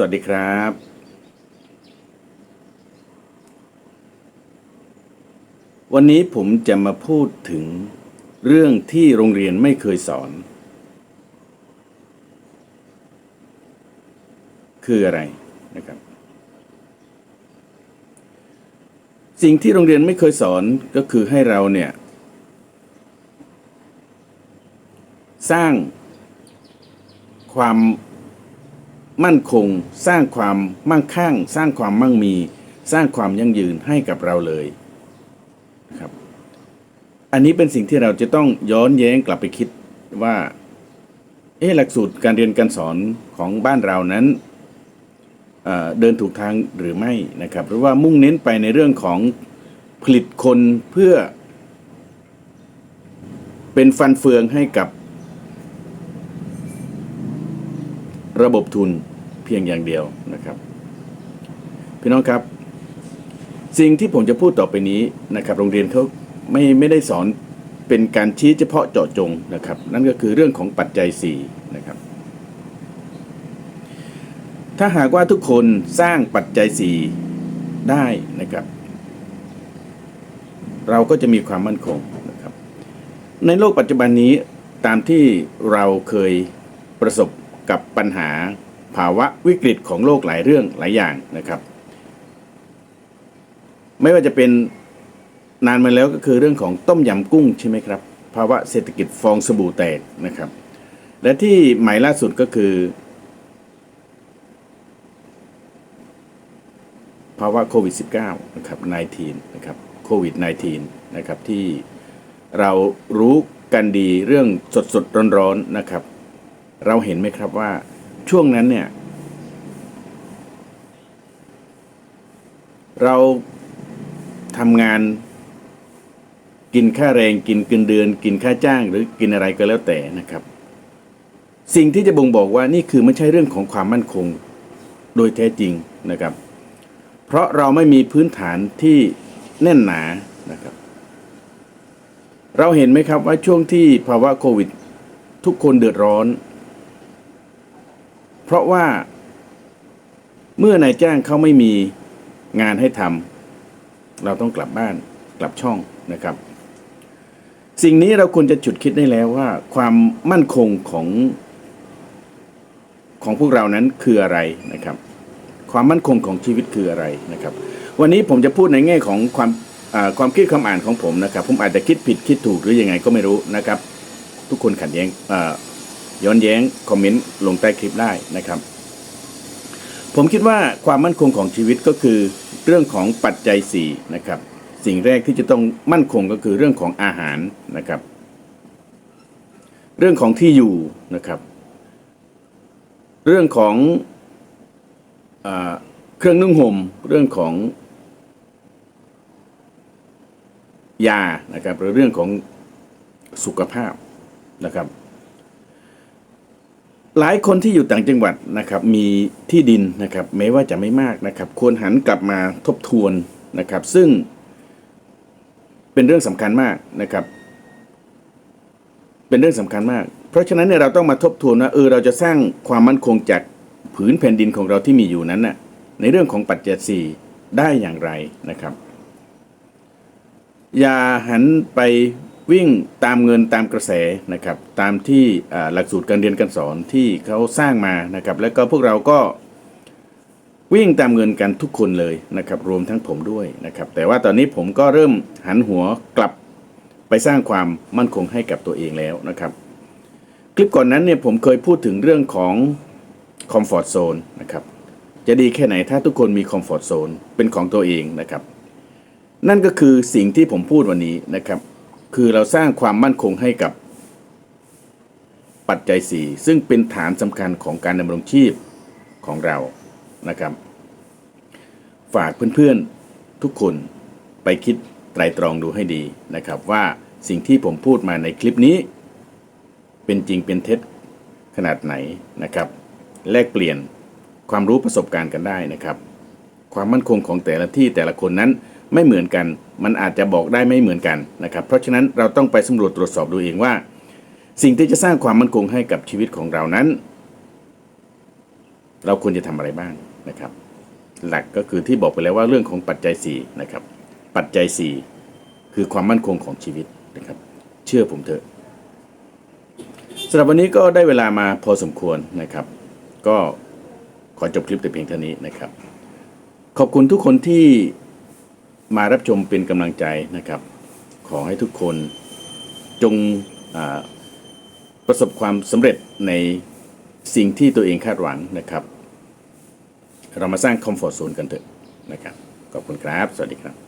สวัสดีครับวันนี้ผมจะมาพูดถึงเรื่องที่โรงเรียนไม่เคยสอน คืออะไรนะครับ สิ่งที่โรงเรียนไม่เคยสอนก็คือให้เราเนี่ย สร้างความ มั่นคง สร้างความมั่งคั่ง สร้างความมั่งมี สร้างความยั่งยืนให้กับเราเลยนะครับ อันนี้เป็นสิ่งที่เราจะต้องย้อนแย้งกลับไปคิดว่า เอ๊หลักสูตรการเรียนการสอนของบ้านเรานั้นเเดินถูกทางหรือไม่นะครับ หรือว่ามุ่งเน้นไปในเรื่องของผลิตคนเพื่อเป็นฟันเฟืองให้กับ ระบบทุนเพียงอย่างเดียวนะครับ พี่น้องครับ สิ่งที่ผมจะพูดต่อไปนี้นะครับ โรงเรียนเขาไม่ไม่ได้สอนเป็นการชี้เฉพาะเจาะจงนะครับ นั่นก็คือเรื่องของปัจจัย4นะครับ ถ้าหากว่าทุกคนสร้างปัจจัย4ได้นะครับ เราก็จะมีความมั่นคงนะครับ ในโลกปัจจุบันนี้ตามที่เราเคยประสบ กับปัญหาภาวะวิกฤตของโลกหลายเรื่องหลายอย่างนะครับ ไม่ว่าจะเป็นนานมาแล้วก็คือเรื่องของต้มยำกุ้งใช่ไหมครับ ภาวะเศรษฐกิจฟองสบู่แตกนะครับ และที่ใหม่ล่าสุดก็คือ ภาวะโควิด -19 นะครับ 19 นะครับโควิด -19 นะครับที่เรารู้กันดีเรื่องสดสดร้อนร้อนๆนะครับ เราเห็นไหมครับว่าช่วงนั้นเนี่ย เราทำงานกินค่าแรงกินเงินเดือน กินค่าจ้างหรือกินอะไรก็แล้วแต่นะครับ สิ่งที่จะบ่งบอกว่านี่คือไม่ใช่เรื่องของความมั่นคงโดยแท้จริงนะครับ เพราะเราไม่มีพื้นฐานที่แน่นหนานะครับ เราเห็นไหมครับว่าช่วงที่ภาวะโควิด ทุกคนเดือดร้อน เพราะว่า เมื่อนายจ้างเขาไม่มีงานให้ทำเราต้องกลับบ้านกลับช่องนะครับ สิ่งนี้เราควรจะจุดคิดได้แล้วว่า ความมั่นคงของของพวกเรานั้นคืออะไรนะครับ ความมั่นคงของชีวิตคืออะไรนะครับ วันนี้ผมจะพูดในแง่ของความความคิดความอ่านของผมนะครับ ผมอาจจะคิดผิดคิดถูกหรือยังไงก็ไม่รู้นะครับ ทุกคนขัดแย้ง ย้อนแย้งคอมเมนต์ลงใต้คลิปได้นะครับ ผมคิดว่าความมั่นคงของชีวิตก็คือเรื่องของปัจจัย4นะครับสิ่งแรกที่จะต้องมั่นคงก็คือเรื่องของอาหารนะครับ เรื่องของที่อยู่นะครับ เรื่องของอเครื่องนุ่งห่มเรื่องของยานะครับหรือเรื่องของสุขภาพนะครับ หลายคนที่อยู่ต่างจังหวัดนะครับมีที่ดินนะครับแม้ว่าจะไม่มากนะครับควรหันกลับมาทบทวนนะครับ ซึ่งเป็นเรื่องสำคัญมากนะครับ เป็นเรื่องสำคัญมาก เพราะฉะนั้นเนี่ยเราต้องมาทบทวนว่าเออเราจะสร้างความมั่นคงจากผืนแผ่นดินของเราที่มีอยู่นั้นน่ะในเรื่องของปัจจัยสี่ได้อย่างไรนะครับ อย่าหันไป วิ่งตามเงินตามกระแสนะครับตามที่หลักสูตรการเรียนการสอนที่เขาสร้างมานะครับแล้วก็พวกเราก็วิ่งตามเงินกันทุกคนเลยนะครับรวมทั้งผมด้วยนะครับแต่ว่าตอนนี้ผมก็เริ่มหันหัวกลับไปสร้างความมั่นคงให้กับตัวเองแล้วนะครับ คลิปก่อนนั้นเนี่ยผมเคยพูดถึงเรื่องของคอมฟอร์ z โซนนะครับจะดีแค่ไหนถ้าทุกคนมีคอมฟอร์ z โซนเป็นของตัวเองนะครับ นั่นก็คือสิ่งที่ผมพูดวันนี้นะครับ คือเราสร้างความมั่นคงให้กับปัจจัย 4 ซึ่งเป็นฐานสำคัญของการดำรงชีพของเรานะครับ ฝากเพื่อนๆทุกคนไปคิดไตรตรองดูให้ดีนะครับว่าสิ่งที่ผมพูดมาในคลิปนี้ เป็นจริงเป็นเท็จขนาดไหนนะครับ แลกเปลี่ยนความรู้ประสบการณ์กันได้นะครับ ความมั่นคงของแต่ละที่แต่ละคนนั้น ไม่เหมือนกัน มันอาจจะบอกได้ไม่เหมือนกันนะครับ เพราะฉะนั้นเราต้องไปสำรวจตรวจสอบดูเองว่า สิ่งที่จะสร้างความมั่นคงให้กับชีวิตของเรานั้น เราควรจะทำอะไรบ้างนะครับ หลักก็คือที่บอกไปแล้วว่าเรื่องของปัจจัย4นะครับ ปัจจัย 4 คือความมั่นคงของชีวิตนะครับ เชื่อผมเถอะสำหรับวันนี้ก็ได้เวลามาพอสมควรนะครับ ก็ขอจบคลิปแต่เพียงเท่านี้นะครับ ขอบคุณทุกคนที่ มารับชมเป็นกำลังใจนะครับ ขอให้ทุกคนจงประสบความสำเร็จในสิ่งที่ตัวเองคาดหวังนะครับ เรามาสร้างคอมฟอร์ตโซนกันเถอะนะครับ ขอบคุณครับ สวัสดีครับ